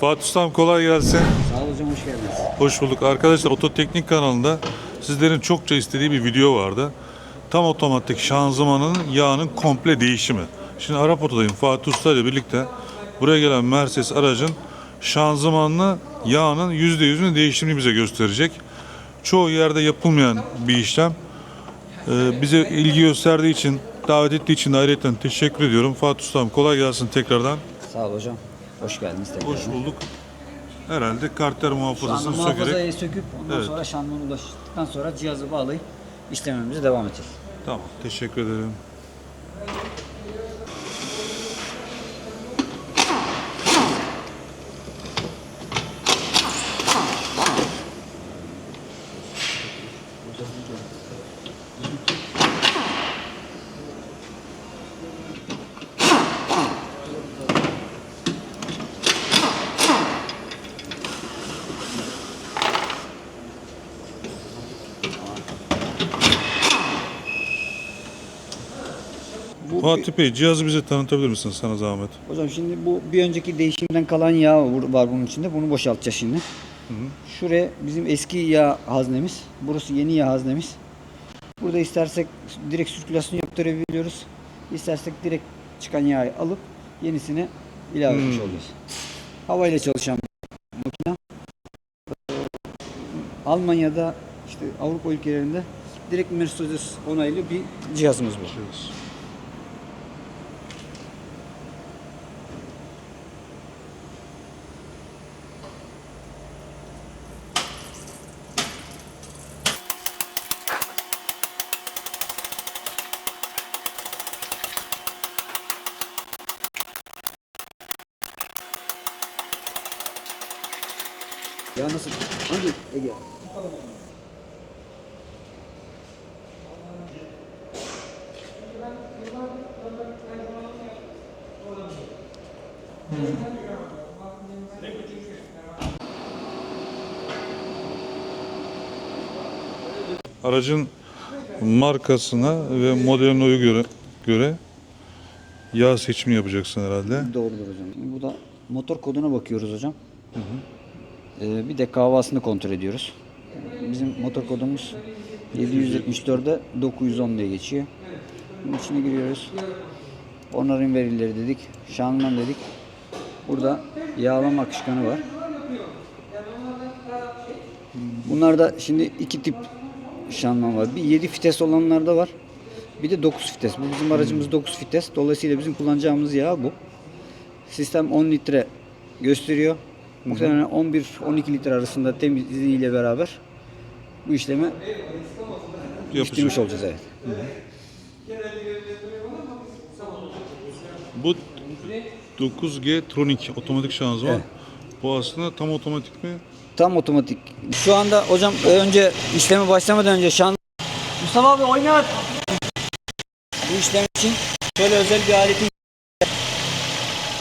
Fatih Ustam kolay gelsin. Sağ ol hocam hoş geldiniz. Hoş bulduk. Arkadaşlar Ototeknik kanalında sizlerin çokça istediği bir video vardı. Tam otomatik şanzımanın yağının komple değişimi. Şimdi Arap Oto'dayım. Fatih Usta ile birlikte buraya gelen Mercedes aracın şanzımanlı yağının %100'ünü değişimini bize gösterecek. Çoğu yerde yapılmayan bir işlem. Ee, bize ilgi gösterdiği için, davet ettiği için ayrıca teşekkür ediyorum. Fatih Ustam kolay gelsin tekrardan. Sağ ol hocam. Hoş geldiniz tekrar. Hoş bulduk. Herhalde karter Şanlı muhafazasını sökerek muhafazayı söküp ondan Evet. sonra şanlıma ulaştıktan sonra cihazı bağlayıp işlememize devam edeceğiz. Tamam, teşekkür ederim. Bu Fatih Bey, cihazı bize tanıtabilir misin sana zahmet? Hocam şimdi bu bir önceki değişimden kalan yağ var bunun içinde. Bunu boşaltacağız şimdi. Şuraya bizim eski yağ haznemiz. Burası yeni yağ haznemiz. Burada istersek direkt sirkülasyon yaptırabiliyoruz. İstersek direkt çıkan yağı alıp yenisini ilave etmiş Hmm. oluyoruz. Havayla çalışan makine. Almanya'da işte Avrupa ülkelerinde direkt Mercedes onaylı bir cihazımız bu. Ya nasıl? Hangi Ege? Aracın markasına ve modeline uygun göre, göre yağ seçimi yapacaksın herhalde. Doğrudur hocam. Şimdi burada motor koduna bakıyoruz hocam. Ee, bir de kahvasını kontrol ediyoruz. Bizim motor kodumuz 774'e 910 diye geçiyor. Bunun içine giriyoruz. Onların verileri dedik. Şanlıman dedik. Burada yağlama akışkanı var. Bunlarda şimdi iki tip şanman var. Bir 7 fites olanlarda var. Bir de 9 fites. Bu bizim aracımız 9 fites. Dolayısıyla bizim kullanacağımız yağ bu. Sistem 10 litre gösteriyor. Muhtemelen 11-12 litre arasında temizliğiyle beraber bu işlemi bitirmiş olacağız evet. Bu 9G Tronic otomatik şanzıman. Evet. Bu aslında tam otomatik mi? Tam otomatik. Şu anda hocam önce işlemi başlamadan önce şan Mustafa abi oynat. Bu işlem için şöyle özel bir aletin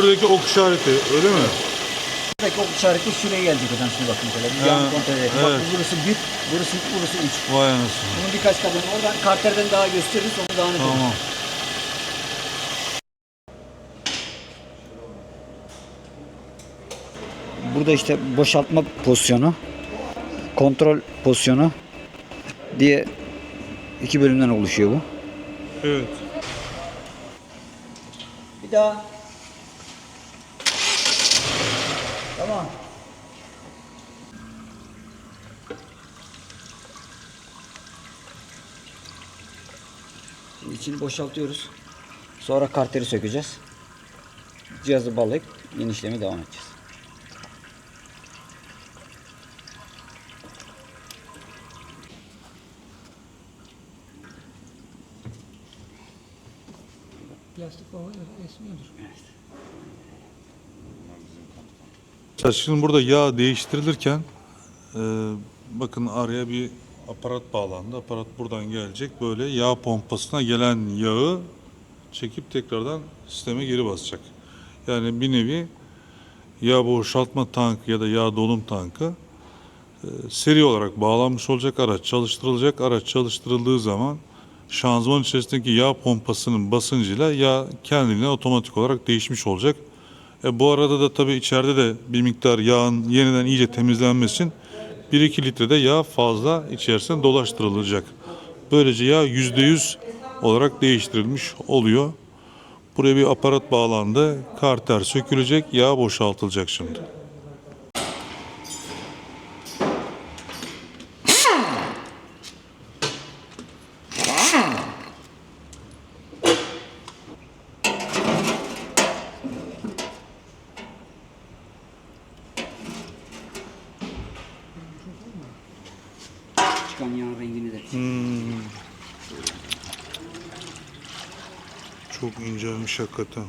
Şuradaki ok işareti öyle mi? Buradaki ok işareti şuraya gelecek hocam şimdi bakın şöyle. Bir yağını kontrol edelim. Bak evet. burası bir, burası iki, burası üç. Vay anasını. Bunun birkaç kadını oradan karterden daha gösteririz onu daha net olur. Tamam. Burada işte boşaltma pozisyonu, kontrol pozisyonu diye iki bölümden oluşuyor bu. Evet. Bir daha. Tamam. Şimdi içini boşaltıyoruz. Sonra karteri sökeceğiz. Cihazı bağlayıp yeni işleme devam edeceğiz. Plastik baba esmiyordur. Evet. Bunlar bizim Şimdi burada yağ değiştirilirken e, bakın araya bir aparat bağlandı. Aparat buradan gelecek. Böyle yağ pompasına gelen yağı çekip tekrardan sisteme geri basacak. Yani bir nevi yağ boşaltma tankı ya da yağ dolum tankı e, seri olarak bağlanmış olacak araç çalıştırılacak. Araç çalıştırıldığı zaman şanzıman içerisindeki yağ pompasının basıncıyla yağ kendiliğine otomatik olarak değişmiş olacak. E, bu arada da tabii içeride de bir miktar yağın yeniden iyice temizlenmesi için 1-2 litre de yağ fazla içerisine dolaştırılacak. Böylece yağ %100 olarak değiştirilmiş oluyor. Buraya bir aparat bağlandı. Karter sökülecek, yağ boşaltılacak şimdi. Çıkan yağın rengini de. Çok incelmiş hakikaten.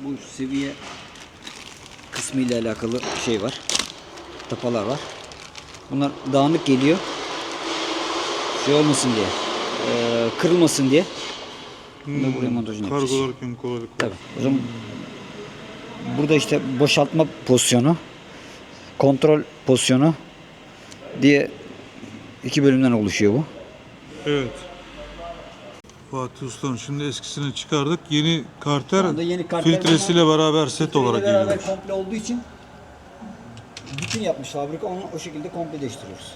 Bu seviye kısmı ile alakalı şey var. Tapalar var. Bunlar dağınık geliyor. Şey olmasın diye. eee, kırılmasın diye. Bunu da buraya montajını yapacağız. Kargolarken kolaylık var. Tabii. O zaman burada işte boşaltma pozisyonu, kontrol pozisyonu diye iki bölümden oluşuyor bu. Evet. Fatih Usta'nın şimdi eskisini çıkardık. Yeni karter, anda yeni karter filtresiyle beraber set olarak Filtreyle beraber geliyor. komple olduğu için bütün yapmış fabrika onu o şekilde komple değiştiriyoruz.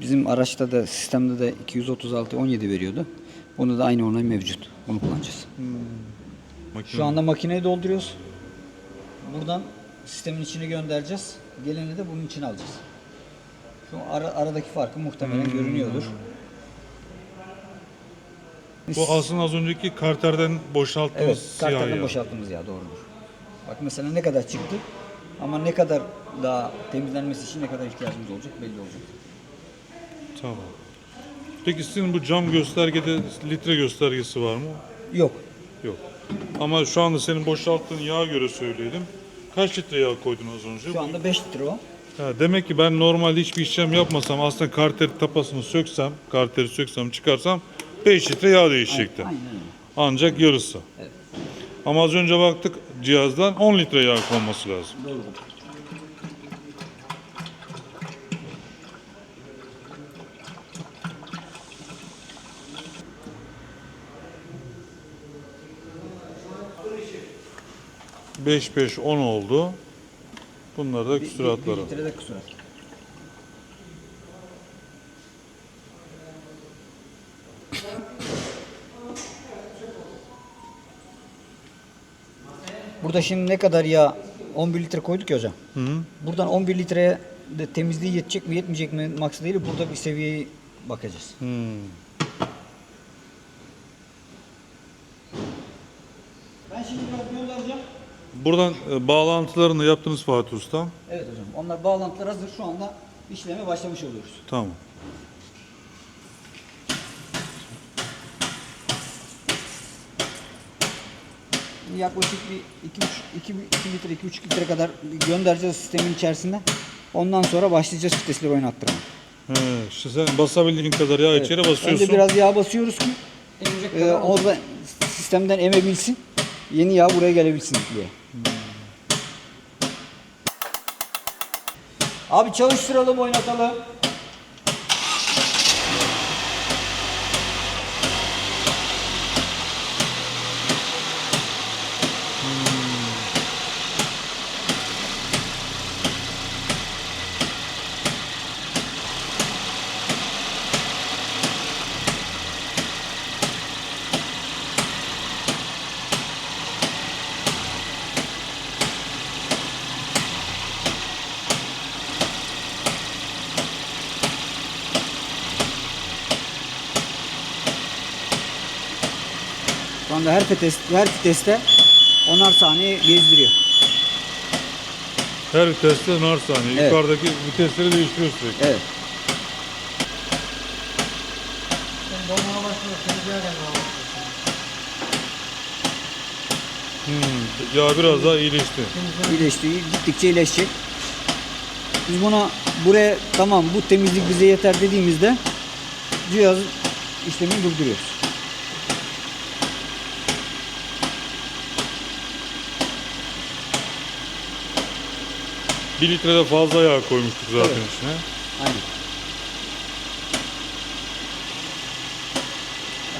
Bizim araçta da sistemde de 236 17 veriyordu. Bunu da aynı onay mevcut. Bunu kullanacağız. Makine. Şu anda makineyi dolduruyoruz. Buradan sistemin içine göndereceğiz. Geleni de bunun içine alacağız. Şu ara, aradaki farkı muhtemelen görünüyordur. Bu aslında az önceki karterden boşalttığımız Evet, siyah kartlardan yağ. boşalttığımız yağ doğrudur. Bak mesela ne kadar çıktı ama ne kadar daha temizlenmesi için ne kadar ihtiyacımız olacak belli olacak. Tamam. Peki sizin bu cam göstergede litre göstergesi var mı? Yok. Yok. Ama şu anda senin boşalttığın yağa göre söyleyelim. Kaç litre yağ koydun az önce? Şu anda 5 litre o. Ha, demek ki ben normalde hiçbir işlem yapmasam aslında karter tapasını söksem, karteri söksem çıkarsam 5 litre yağ değişecekti. Aynen. Ancak yarısı. Evet. Ama az önce baktık cihazdan 10 litre yağ konması lazım. Doğru. Beş 5 10 oldu. Bunlar da Bir, bir, bir küsuratları. litre de küsurat. Burada şimdi ne kadar yağ 11 litre koyduk ya hocam. Hı -hı. Buradan 11 litreye de temizliği yetecek mi yetmeyecek mi maksadıyla burada bir seviyeyi bakacağız. Hmm. Ben şimdi biraz göndereceğim. Buradan e, bağlantılarını yaptınız Fatih Usta. Evet hocam. Onlar bağlantılar hazır. Şu anda işleme başlamış oluyoruz. Tamam. Yaklaşık bir 2, 2, 2 litre, 2,5 litre kadar göndereceğiz sistemin içerisinde. Ondan sonra başlayacağız vitesleri oynattırmaya. He, işte sen basabildiğin kadar yağ içeri basıyorsun. Önce biraz yağ basıyoruz ki e, orada sistemden emebilsin. Yeni yağ buraya gelebilsin diye. Abi çalıştıralım oynatalım. Anda her vites, her viteste 10'ar saniye gezdiriyor. Her viteste nar saniye. Evet. Yukarıdaki vitesleri değiştiriyor sürekli. Evet. Hmm, yağ biraz daha iyileşti. İyileşti. Gittikçe iyileşecek. Biz buna buraya tamam bu temizlik bize yeter dediğimizde cihaz işlemini durduruyoruz. Bir litrede fazla yağ koymuştuk zaten Evet. içine. Aynen.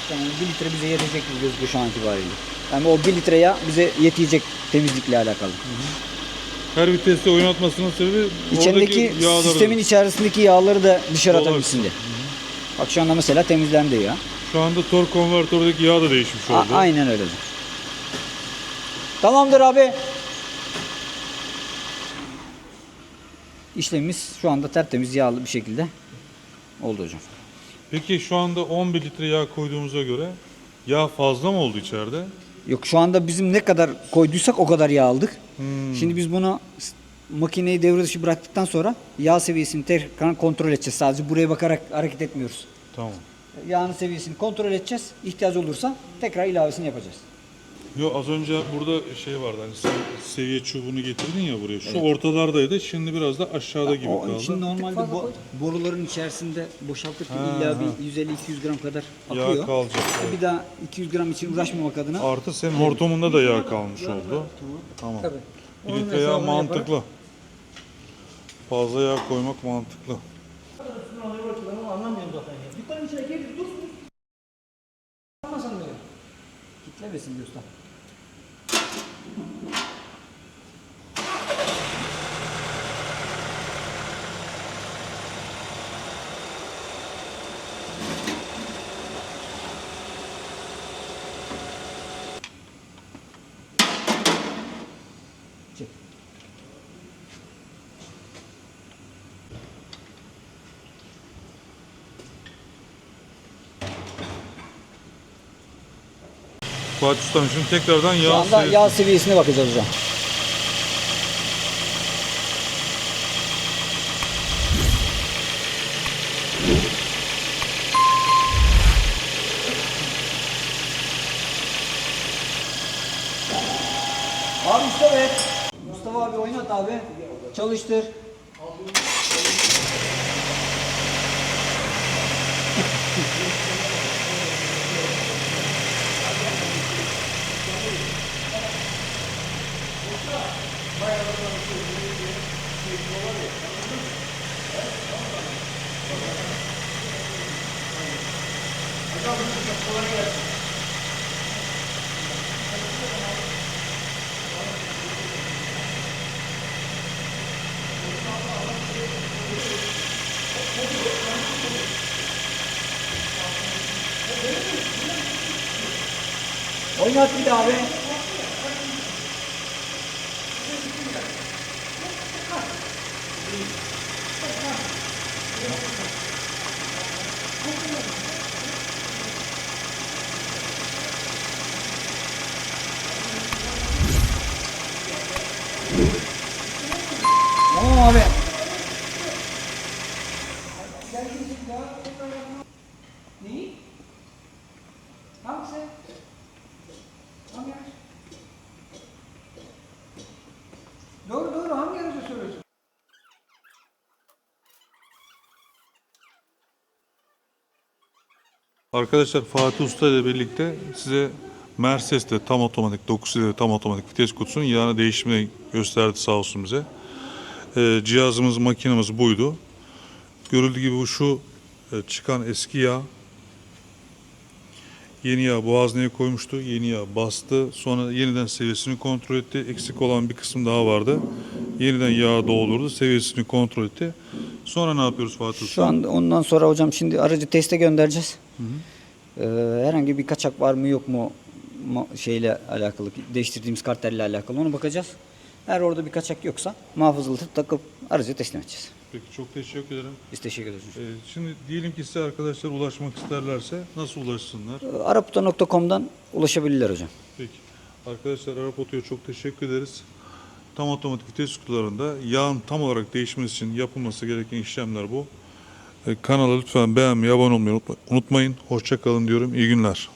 Bakalım 1 litre bize yetecek gibi gözüküyor şu an itibariyle. Yani o 1 litre yağ bize yetecek temizlikle alakalı. Her viteste oynatmasının sebebi yağları. sistemin içerisindeki yağları da dışarı atabilsin diye. Bak şu anda mesela temizlendi ya. Şu anda tork konvertördeki yağ da değişmiş A- oldu. aynen öyle. Tamamdır abi. İşlemimiz şu anda tertemiz yağlı bir şekilde oldu hocam. Peki şu anda 11 litre yağ koyduğumuza göre yağ fazla mı oldu içeride? Yok şu anda bizim ne kadar koyduysak o kadar yağ aldık. Hmm. Şimdi biz bunu makineyi devre dışı bıraktıktan sonra yağ seviyesini tekrar kontrol edeceğiz. Sadece buraya bakarak hareket etmiyoruz. Tamam. Yağın seviyesini kontrol edeceğiz. İhtiyaç olursa tekrar ilavesini yapacağız. Yo az önce burada şey vardı hani sen seviye çubuğunu getirdin ya buraya. Şu ortalardaydı. Şimdi biraz da aşağıda gibi O kaldı. için normalde bu boruların içerisinde boşaltırken Ha, illa ha. bir 150-200 gram kadar Yağ akıyor. kalacak. evet. Bir daha 200 gram için uğraşmamak adına Artı senin hortumunda da yağ kalmış oldu. Tamam. Tabii. Bir Onun litre yağ hesabını mantıklı. Fazla yağ koymak mantıklı. Kitlemesin diyor usta. Fatih Usta'nın şimdi tekrardan Şu yağ anda yağ seviyesine bakacağız hocam. Abi usta be. Mustafa abi oynat abi. Çalıştır. Oynat bir daha abi. Tamam abi. Neyi? Hangisi? Doğru doğru hangi aracı soruyorsun? Arkadaşlar Fatih Usta ile birlikte size Mercedes'te tam otomatik 9 ileri tam otomatik vites kutusunun yağını değişimini gösterdi sağ olsun bize. Ee, cihazımız, makinemiz buydu. Görüldüğü gibi bu şu e, çıkan eski yağ. Yeni yağ boğazneye koymuştu. Yeni yağ bastı. Sonra yeniden seviyesini kontrol etti. Eksik olan bir kısım daha vardı. Yeniden yağ doldurdu. Seviyesini kontrol etti. Sonra ne yapıyoruz Fatih Usta? Şu anda ondan sonra hocam şimdi aracı teste göndereceğiz. Ee, herhangi bir kaçak var mı yok mu şeyle alakalı değiştirdiğimiz kartelle alakalı onu bakacağız. Eğer orada bir kaçak yoksa muhafazalı takıp aracı teslim edeceğiz. Peki çok teşekkür ederim. Biz teşekkür ederiz. Ee, şimdi diyelim ki size arkadaşlar ulaşmak isterlerse nasıl ulaşsınlar? Araputa.com'dan ulaşabilirler hocam. Peki. Arkadaşlar Arap Oto'ya çok teşekkür ederiz. Tam otomatik vites kutularında yağın tam olarak değişmesi için yapılması gereken işlemler bu. Ee, kanala lütfen beğenmeyi, abone olmayı unutma- unutmayın. Hoşça kalın diyorum. İyi günler.